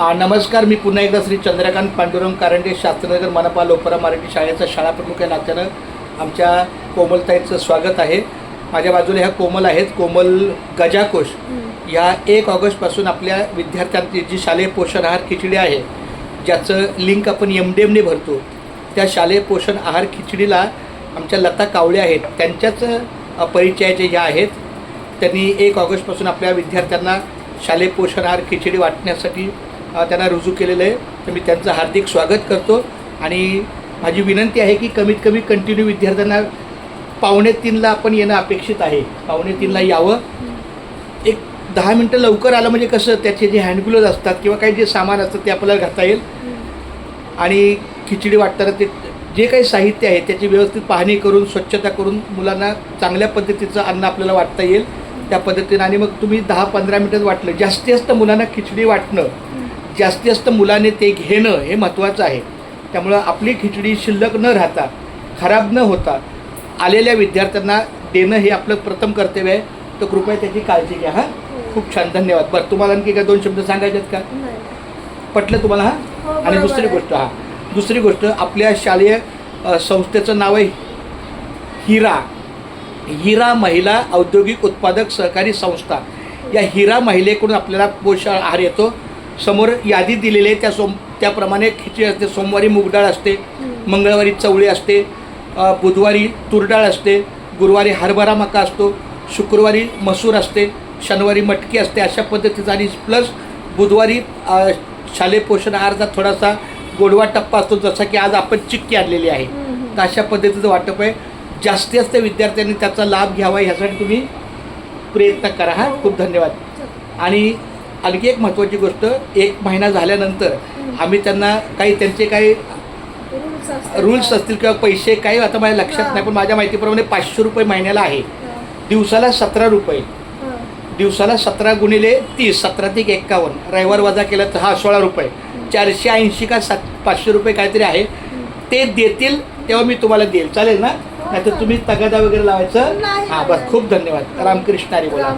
आ, नमस्कार मी पुन्हा एकदा श्री चंद्रकांत पांडुरंग कारंडे शास्त्रनगर मनपा लोपरा मराठी शाळेचा शाळा प्रमुख या नात्यानं आमच्या कोमलताईचं स्वागत आहे. माझ्या बाजूला ह्या कोमल आहेत. कोमल गजाकोश या एक ऑगस्टपासून आपल्या विद्यार्थ्यांची जी शालेय पोषण आहार खिचडी आहे ज्याचं लिंक आपण एम डी एमने भरतो त्या शालेय पोषण आहार खिचडीला आमच्या लता कावळे आहेत. त्यांच्याच परिचयाचे ज्या आहेत त्यांनी एक ऑगस्टपासून आपल्या विद्यार्थ्यांना शालेय पोषण आहार खिचडी वाटण्यासाठी त्यांना रुजू केलेलं आहे. तर मी त्यांचं हार्दिक स्वागत करतो. आणि माझी विनंती आहे की कमीत कमी कंटिन्यू विद्यार्थ्यांना पावणे तीनला आपण येणं अपेक्षित आहे. पावणे तीनला यावं. एक दहा मिनटं लवकर आलं म्हणजे कसं त्याचे जे हँडग्लोज असतात किंवा काही जे सामान असतं ते आपल्याला घालता येईल. आणि खिचडी वाटताना ते जे काही साहित्य आहे त्याची व्यवस्थित पाहणी करून स्वच्छता करून मुलांना चांगल्या पद्धतीचं अन्न आपल्याला वाटता येईल. त्या पद्धतीनं आणि मग तुम्ही दहा पंधरा मिनटं वाटलं जास्तीत जास्त मुलांना खिचडी वाटणं जास्तीत जास्त मुलाने ते घेणं हे महत्त्वाचं आहे. त्यामुळं आपली खिचडी शिल्लक न राहता खराब न होता आलेल्या विद्यार्थ्यांना देणं हे आपलं प्रथम कर्तव्य आहे. तर कृपया त्याची काळजी घ्या हां. खूप छान धन्यवाद. बरं तुम्हाला आणखी काय दोन शब्द सांगायचे आहेत का पटलं तुम्हाला हो, हा आणि दुसरी. गोष्ट हा. दुसरी गोष्ट आपल्या शालेय संस्थेचं नाव आहे हिरा. हिरा महिला औद्योगिक उत्पादक सहकारी संस्था. या हिरा महिलेकडून आपल्याला पोषण आहार येतो. समोर यादी दिलेली आहे. त्या सोम त्याप्रमाणे खिचडी असते सोमवारी मूगडाळ असते मंगळवारी चवळी असते बुधवारी तुरडाळ असते गुरुवारी हरभरा मका असतो शुक्रवारी मसूर असते शनिवारी मटकी असते अशा पद्धतीचा आणि प्लस बुधवारी शालेय पोषण आहारचा थोडासा गोडवा टप्पा असतो जसा की आज आपण चिक्की आणलेली आहे. तर अशा पद्धतीचं वाटप आहे. जास्तीत जास्त विद्यार्थ्यांनी त्याचा लाभ घ्यावा ह्यासाठी तुम्ही प्रयत्न करा हा. खूप धन्यवाद. आणि आणखी एक महत्त्वाची गोष्ट एक महिना झाल्यानंतर आम्ही त्यांना काही त्यांचे काही रूल्स असतील किंवा पैसे काही आता माझ्या लक्षात नाही पण माझ्या माहितीप्रमाणे पाचशे रुपये महिन्याला आहे. दिवसाला सतरा रुपये. दिवसाला सतरा गुणिले तीस सतरा ते एक्कावन्न. रविवार वजा केला तर हा सोळा रुपये. चारशे ऐंशी का सात पाचशे रुपये काहीतरी आहे. ते देतील तेव्हा मी तुम्हाला देईल. चालेल ना? नाहीतर तुम्ही तगादा वगैरे लावायचं? हां बस. खूप धन्यवाद. रामकृष्ण हरी बोला.